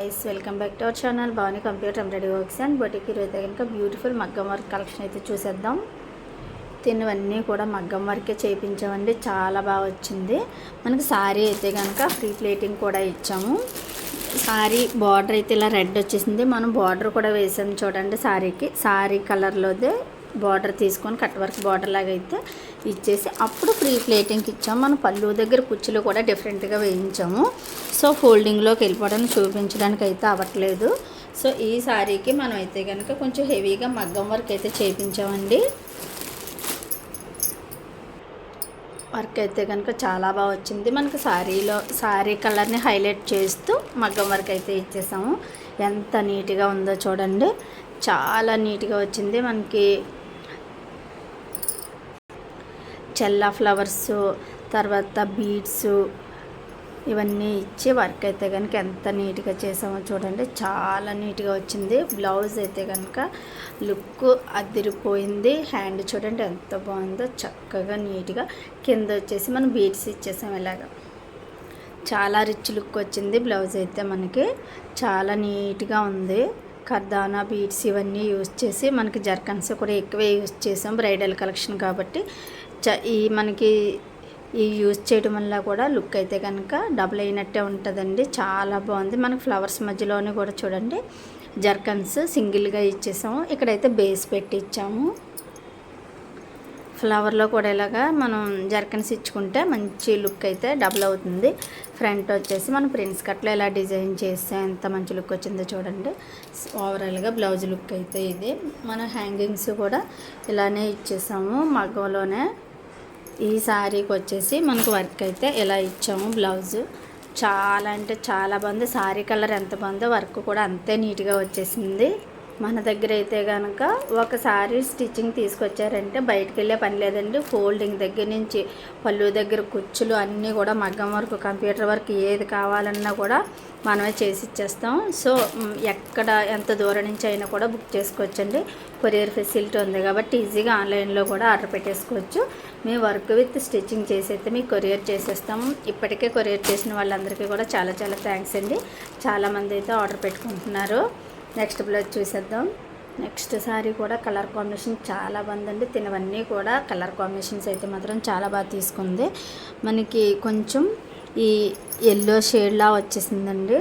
Guys welcome back to our channel Bhavani computer embroidery works and boutique ఈరోజు కనుక beautiful మగ్గం work collection అయితే చూసేద్దాం. తిన్నవన్నీ కూడా మగ్గం వర్కే చేయించామండి. చాలా బాగా వచ్చింది. మనకి శారీ అయితే కనుక ఫ్రీ ప్లేటింగ్ కూడా ఇచ్చాము. శారీ బార్డర్ అయితే ఇలా రెడ్ వచ్చేసింది. మనం బార్డర్ కూడా వేసాము చూడండి శారీకి శారీ కలర్లోదే బార్డర్ తీసుకొని కట్ వర్క్ బార్డర్ లాగా అయితే ఇచ్చేసి అప్పుడు ఫ్రీ ప్లేటింగ్కి ఇచ్చాము మనం పళ్ళు దగ్గర కుచ్చులు కూడా డిఫరెంట్గా వేయించాము. సో ఫోల్డింగ్లోకి వెళ్ళిపోవడం చూపించడానికి అయితే అవ్వట్లేదు. సో ఈ శారీకి మనం అయితే కనుక కొంచెం హెవీగా మగ్గం వర్క్ అయితే చేయించామండి. వర్క్ అయితే కనుక చాలా బాగా వచ్చింది. మనకి శారీలో శారీ కలర్ని హైలైట్ చేస్తూ మగ్గం వర్క్ అయితే ఇచ్చేసాము. ఎంత నీట్గా ఉందో చూడండి. చాలా నీట్గా వచ్చింది. మనకి చెల్లా ఫ్లవర్స్ తర్వాత బీడ్స్ ఇవన్నీ ఇచ్చి వర్క్ అయితే కనుక ఎంత నీట్గా చేసామో చూడండి. చాలా నీట్గా వచ్చింది. బ్లౌజ్ అయితే కనుక లుక్ అదిరిపోయింది. హ్యాండ్ చూడండి ఎంత బాగుందో చక్కగా నీట్గా. కింద వచ్చేసి మనం బీడ్స్ ఇచ్చేసాం ఇలాగా. చాలా రిచ్ లుక్ వచ్చింది బ్లౌజ్ అయితే మనకి. చాలా నీట్గా ఉంది. కర్దానా బీడ్స్ ఇవన్నీ యూజ్ చేసి మనకి జర్కన్స్ కూడా ఎక్కువే యూజ్ చేసాం. బ్రైడల్ కలెక్షన్ కాబట్టి చ ఈ మనకి ఈ యూజ్ చేయడం వల్ల కూడా లుక్ అయితే కనుక డబుల్ అయినట్టే ఉంటుందండి. చాలా బాగుంది. మనకు ఫ్లవర్స్ మధ్యలోనే కూడా చూడండి. జర్కన్స్ సింగిల్గా ఇచ్చేసాము. ఇక్కడైతే బేస్ పెట్టి ఇచ్చాము ఫ్లవర్లో కూడా ఇలాగా మనం జర్కన్స్ ఇచ్చుకుంటే మంచి లుక్ అయితే డబుల్ అవుతుంది. ఫ్రంట్ వచ్చేసి మనం ప్రిన్స్ కట్లో ఇలా డిజైన్ చేస్తే ఎంత మంచి లుక్ వచ్చిందో చూడండి. ఓవరాల్గా బ్లౌజ్ లుక్ అయితే ఇది. మన హ్యాంగింగ్స్ కూడా ఇలానే ఇచ్చేసాము. మగ్గంలోనే ఈ శారీకి వచ్చేసి మనకు వర్క్ అయితే ఇలా ఇచ్చాము బ్లౌజ్ చాలా అంటే చాలా బాగుంది. శారీ కలర్ ఎంత బాగుందో వర్క్ కూడా అంతే నీట్గా వచ్చేసింది. మన దగ్గర అయితే కనుక ఒకసారి స్టిచ్చింగ్ తీసుకొచ్చారంటే బయటకు వెళ్ళే పని లేదండి. ఫోల్డింగ్ దగ్గర నుంచి పళ్ళు దగ్గర కుచ్చులు అన్నీ కూడా మగ్గం వర్క్ కంప్యూటర్ వర్క్ ఏది కావాలన్నా కూడా మనమే చేసి ఇచ్చేస్తాం. సో ఎక్కడ ఎంత దూరం నుంచి అయినా కూడా బుక్ చేసుకోవచ్చండి. కొరియర్ ఫెసిలిటీ ఉంది కాబట్టి ఈజీగా ఆన్లైన్లో కూడా ఆర్డర్ పెట్టేసుకోవచ్చు. మీ వర్క్ విత్ స్టిచ్చింగ్ చేసి అయితే మీకు కొరియర్ చేసేస్తాము ఇప్పటికే కొరియర్ చేసిన వాళ్ళందరికీ కూడా చాలా చాలా థ్యాంక్స్ అండి. చాలామంది అయితే ఆర్డర్ పెట్టుకుంటున్నారు. నెక్స్ట్ బ్లౌజ్ చూసేద్దాం. నెక్స్ట్ సారీ కూడా కలర్ కాంబినేషన్ చాలా బాగుందండి. తినవన్నీ కూడా కలర్ కాంబినేషన్స్ అయితే మాత్రం చాలా బాగా తీసుకుంది. మనకి కొంచెం ఈ ఎల్లో షేడ్లా వచ్చేసిందండి.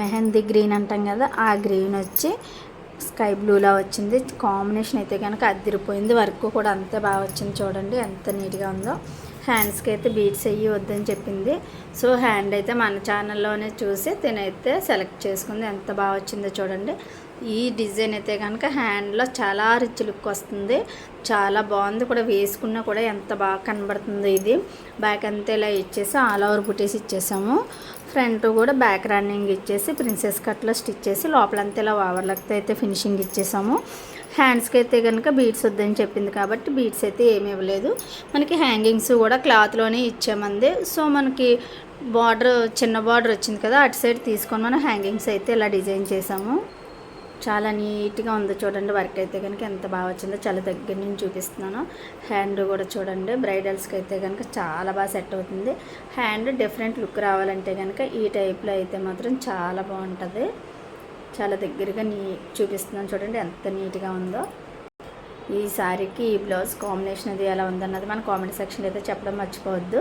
మెహందీ గ్రీన్ అంటాం కదా ఆ గ్రీన్ వచ్చి స్కై బ్లూలా వచ్చింది. కాంబినేషన్ అయితే కనుక అదిరిపోయింది. వర్క్ కూడా అంతే బాగా వచ్చింది చూడండి ఎంత నీట్గా ఉందో. హ్యాండ్స్కి అయితే బీట్స్ అయ్యి వద్దని చెప్పింది. సో హ్యాండ్ అయితే మన ఛానల్లోనే చూసి తినైతే సెలెక్ట్ చేసుకుంది. ఎంత బాగా వచ్చిందో చూడండి. ఈ డిజైన్ అయితే కనుక హ్యాండ్లో చాలా రిచ్ లుక్ వస్తుంది. చాలా బాగుంది కూడా. వేసుకున్నా కూడా ఎంత బాగా కనబడుతుందో ఇది. బ్యాక్ అంతా ఇలా ఇచ్చేసి ఆల్ ఓవర్ బుటీస్ ఇచ్చేసాము. ఫ్రంట్ కూడా బ్యాక్ రన్నింగ్ ఇచ్చేసి ప్రిన్సెస్ కట్లో స్టిచ్ చేసి లోపలంతా ఇలా ఓవర్లక్తో అయితే ఫినిషింగ్ ఇచ్చేసాము. హ్యాండ్స్కి అయితే కనుక బీడ్స్ వద్దని చెప్పింది కాబట్టి బీడ్స్ అయితే ఏమి ఇవ్వలేదు. మనకి హ్యాంగింగ్స్ కూడా క్లాత్లోనే ఇచ్చామంది సో మనకి బార్డర్ చిన్న బార్డర్ వచ్చింది కదా అటు సైడ్ తీసుకొని మనం హ్యాంగింగ్స్ అయితే ఇలా డిజైన్ చేసాము. చాలా నీట్గా ఉంది చూడండి వర్క్ అయితే కనుక ఎంత బాగా వచ్చిందో. చాలా దగ్గర నుంచి చూపిస్తున్నాను. హ్యాండ్ కూడా చూడండి బ్రైడల్స్కి అయితే కనుక చాలా బాగా సెట్ అవుతుంది. హ్యాండ్ డిఫరెంట్ లుక్ రావాలంటే కనుక ఈ టైప్లో అయితే మాత్రం చాలా బాగుంటుంది. చాలా దగ్గరగా నీ చూపిస్తున్నాను చూడండి ఎంత నీట్గా ఉందో. ఈ శారీకి ఈ బ్లౌజ్ కాంబినేషన్ అది ఎలా ఉందన్నది మన కామెంట్ సెక్షన్లో అయితే చెప్పడం మర్చిపోవద్దు.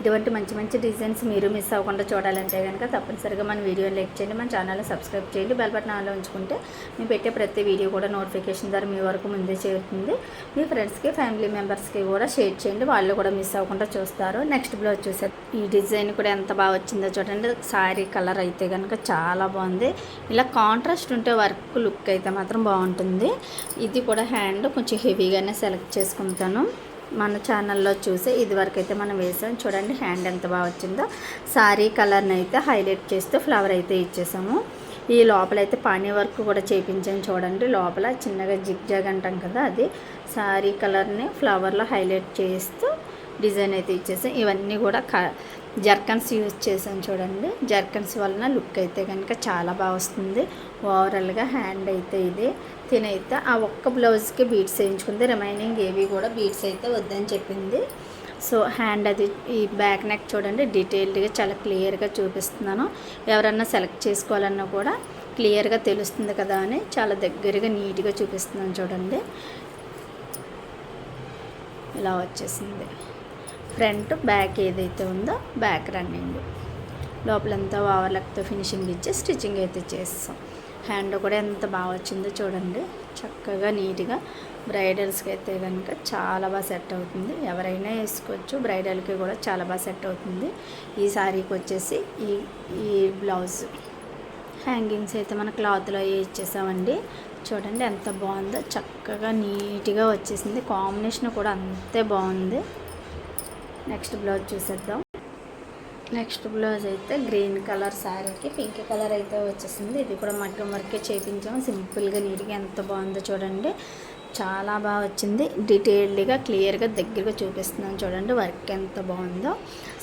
ఇటువంటి మంచి మంచి డిజైన్స్ మీరు మిస్ అవ్వకుండా చూడాలంటే కనుక తప్పనిసరిగా మన వీడియో లైక్ చేయండి మన ఛానల్ని సబ్స్క్రైబ్ చేయండి బెల్ బటన్ ఆన్లో ఉంచుకుంటే మేము పెట్టే ప్రతి వీడియో కూడా నోటిఫికేషన్ ద్వారా మీ వరకు ముందే చేరుతుంది. మీ ఫ్రెండ్స్కి ఫ్యామిలీ మెంబర్స్కి కూడా షేర్ చేయండి వాళ్ళు కూడా మిస్ అవ్వకుండా చూస్తారు. నెక్స్ట్ బ్లౌజ్ చూసారు ఈ డిజైన్ కూడా ఎంత బాగా వచ్చిందో చూడండి. శారీ కలర్ అయితే కనుక చాలా బాగుంది. ఇలా కాంట్రాస్ట్ ఉంటే వర్క్ లుక్ అయితే మాత్రం బాగుంటుంది. ఇది కూడా హ్యాండ్ కొంచెం కొంచెం హెవీగానే సెలెక్ట్ చేసుకుంటాను. మన ఛానల్లో చూసి ఇదివరకు అయితే మనం వేసాం. చూడండి హ్యాండ్ ఎంత బాగా వచ్చిందో. సారీ కలర్ని అయితే హైలైట్ చేస్తూ ఫ్లవర్ అయితే ఇచ్చేసాము. ఈ లోపల అయితే పానీ వర్క్ కూడా చేయించాను చూడండి. లోపల చిన్నగా జిగ్ జాగ్ అంటాం కదా అది. శారీ కలర్ని ఫ్లవర్లో హైలైట్ చేస్తూ డిజైన్ అయితే ఇచ్చేసాం. ఇవన్నీ కూడా క జర్కన్స్ యూజ్ చేసాం చూడండి. జర్కన్స్ వలన లుక్ అయితే కనుక చాలా బాగా వస్తుంది. ఓవరాల్గా హ్యాండ్ అయితే ఇది. తినైతే ఆ ఒక్క బ్లౌజ్కి బీట్స్ వేయించుకుంది. రిమైనింగ్ ఏవి కూడా బీట్స్ అయితే వద్దని చెప్పింది. సో హ్యాండ్ అది ఈ బ్యాక్ నెక్ చూడండి డీటెయిల్డ్గా చాలా క్లియర్గా చూపిస్తున్నాను. ఎవరన్నా సెలెక్ట్ చేసుకోవాలన్నా కూడా క్లియర్గా తెలుస్తుంది కదా అని చాలా దగ్గరగా నీట్గా చూపిస్తున్నాను చూడండి. ఇలా వచ్చేసింది. ఫ్రంట్ బ్యాక్ ఏదైతే ఉందో బ్యాక్ రన్నింగ్. లోపలంతా ఓవర్లక్తో ఫినిషింగ్ ఇచ్చి స్టిచ్చింగ్ అయితే చేస్తాం. హ్యాండ్ కూడా ఎంత బాగా వచ్చిందో చూడండి. చక్కగా నీట్గా బ్రైడల్స్కి అయితే కనుక చాలా బాగా సెట్ అవుతుంది. ఎవరైనా వేసుకోవచ్చు బ్రైడల్కి కూడా చాలా బాగా సెట్ అవుతుంది. ఈ శారీకి వచ్చేసి ఈ ఈ బ్లౌజ్ హ్యాంగింగ్స్ అయితే మన క్లాత్లో ఇచ్చేసామండి. చూడండి ఎంత బాగుందో. చక్కగా నీట్గా వచ్చేసింది. కాంబినేషన్ కూడా అంతే బాగుంది. నెక్స్ట్ బ్లౌజ్ చూసేద్దాం. నెక్స్ట్ బ్లౌజ్ అయితే గ్రీన్ కలర్ శారీకి పింక్ కలర్ అయితే వచ్చేసింది. ఇది కూడా మగ్గం వర్కే చేయించాము సింపుల్గా నీట్గా ఎంత బాగుందో చూడండి. చాలా బాగా వచ్చింది. డీటెయిల్డ్గా క్లియర్గా దగ్గరగా చూపిస్తున్నాను చూడండి. వర్క్ ఎంత బాగుందో.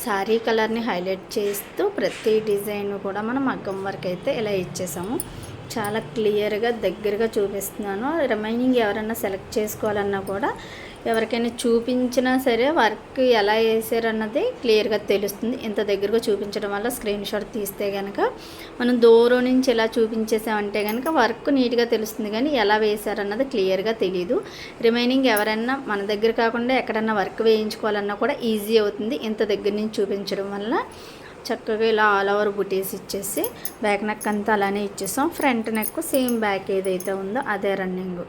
శారీ కలర్ని హైలైట్ చేస్తూ ప్రతి డిజైన్ కూడా మనం మగ్గం వర్క్ అయితే ఇలా ఇచ్చేసాము. చాలా క్లియర్గా దగ్గరగా చూపిస్తున్నాను. రిమైనింగ్ ఎవరైనా సెలెక్ట్ చేసుకోవాలన్నా కూడా ఎవరికైనా చూపించినా సరే వర్క్ ఎలా వేసారన్నది క్లియర్గా తెలుస్తుంది. ఇంత దగ్గరగా చూపించడం వల్ల స్క్రీన్ షాట్ తీస్తే కనుక మనం దూరం నుంచి ఎలా చూపించేసామంటే కనుక వర్క్ నీట్గా తెలుస్తుంది కానీ ఎలా వేశారన్నది క్లియర్గా తెలియదు రిమైనింగ్ ఎవరైనా మన దగ్గర కాకుండా ఎక్కడన్నా వర్క్ వేయించుకోవాలన్నా కూడా ఈజీ అవుతుంది. ఇంత దగ్గర నుంచి చూపించడం వల్ల చక్కగా ఇలా ఆల్ ఓవర్ బుటీస్ ఇచ్చేసి బ్యాక్ నెక్ అంతా అలానే ఇచ్చేసాం. ఫ్రంట్ నెక్ సేమ్ బ్యాక్ ఏదైతే ఉందో అదే రన్నింగ్.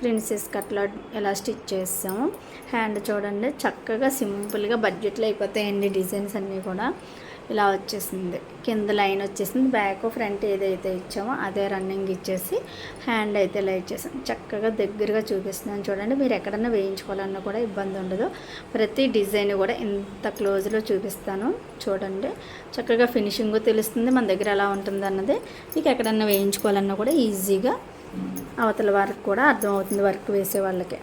ప్రిన్సెస్ కట్లా ఎలా స్టిచ్ చేస్తాము హ్యాండ్ చూడండి చక్కగా సింపుల్గా బడ్జెట్లో అయిపోతాయండి డిజైన్స్ అన్నీ కూడా. ఇలా వచ్చేసింది. కింద లైన్ వచ్చేసింది. బ్యాక్ ఫ్రంట్ ఏదైతే ఇచ్చామో అదే రన్నింగ్ ఇచ్చేసి హ్యాండ్ అయితే ఇలా ఇచ్చేసాం చక్కగా దగ్గరగా చూపిస్తున్నాను చూడండి. మీరు ఎక్కడన్నా వేయించుకోవాలన్నా కూడా ఇబ్బంది ఉండదు. ప్రతి డిజైన్ కూడా ఇంత క్లోజ్లో చూపిస్తాను చూడండి. చక్కగా ఫినిషింగ్ తెలుస్తుంది మన దగ్గర ఎలా ఉంటుంది అన్నది మీకు ఎక్కడన్నా వేయించుకోవాలన్నా కూడా ఈజీగా అవతల వారికి కూడా అర్థమవుతుంది వర్క్ వేసే వాళ్ళకి.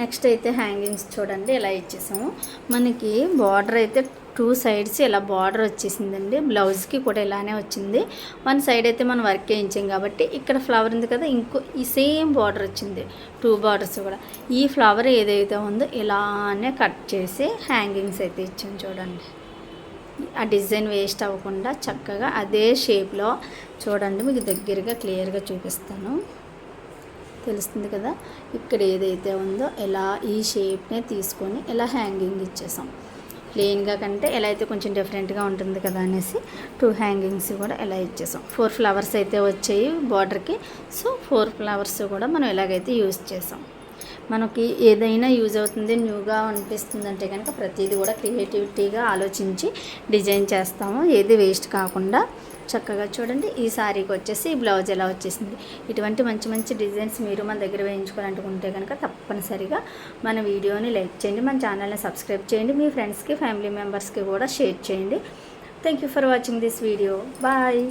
నెక్స్ట్ అయితే హ్యాంగింగ్స్ చూడండి ఇలా ఇచ్చేసాము. మనకి బార్డర్ అయితే టూ సైడ్స్ ఇలా బార్డర్ వచ్చేసిందండి. బ్లౌజ్కి కూడా ఇలానే వచ్చింది. వన్ సైడ్ అయితే మనం వర్క్ వేయించాం కాబట్టి ఇక్కడ ఫ్లవర్ ఉంది కదా ఇంకో ఈ సేమ్ బార్డర్ వచ్చింది. టూ బార్డర్స్ కూడా. ఈ ఫ్లవర్ ఏదైతే ఉందో ఇలానే కట్ చేసి హ్యాంగింగ్స్ అయితే ఇచ్చాం చూడండి. ఆ డిజైన్ వేస్ట్ అవ్వకుండా చక్కగా అదే షేప్లో చూడండి మీకు దగ్గరగా క్లియర్గా చూపిస్తాను. తెలుస్తుంది కదా? ఇక్కడ ఏదైతే ఉందో ఇలా ఈ షేప్నే తీసుకొని ఇలా హ్యాంగింగ్ ఇచ్చేసాం. ప్లెయిన్గా కంటే ఎలా అయితే కొంచెం డిఫరెంట్గా ఉంటుంది కదా అనేసి టూ హ్యాంగింగ్స్ కూడా ఎలా ఇచ్చేసాం. ఫోర్ ఫ్లవర్స్ అయితే వచ్చాయి బార్డర్కి. సో ఫోర్ ఫ్లవర్స్ కూడా మనం ఎలాగైతే యూజ్ చేసాం. మనకి ఏదైనా యూజ్ అవుతుంది న్యూగా అనిపిస్తుంది అంటే కనుక ప్రతిదీ కూడా క్రియేటివిటీగా ఆలోచించి డిజైన్ చేస్తాము. ఏది వేస్ట్ కాకుండా చక్కగా చూడండి ఈ శారీకి వచ్చేసి బ్లౌజ్ ఎలా వచ్చేసింది. ఇటువంటి మంచి మంచి డిజైన్స్ మీరు మన దగ్గర వేయించుకోవాలనుకుంటే కనుక తప్పనిసరిగా మన వీడియోని లైక్ చేయండి మన ఛానల్ని సబ్స్క్రైబ్ చేయండి మీ ఫ్రెండ్స్కి ఫ్యామిలీ మెంబర్స్కి కూడా షేర్ చేయండి. Thank you for watching this video. Bye.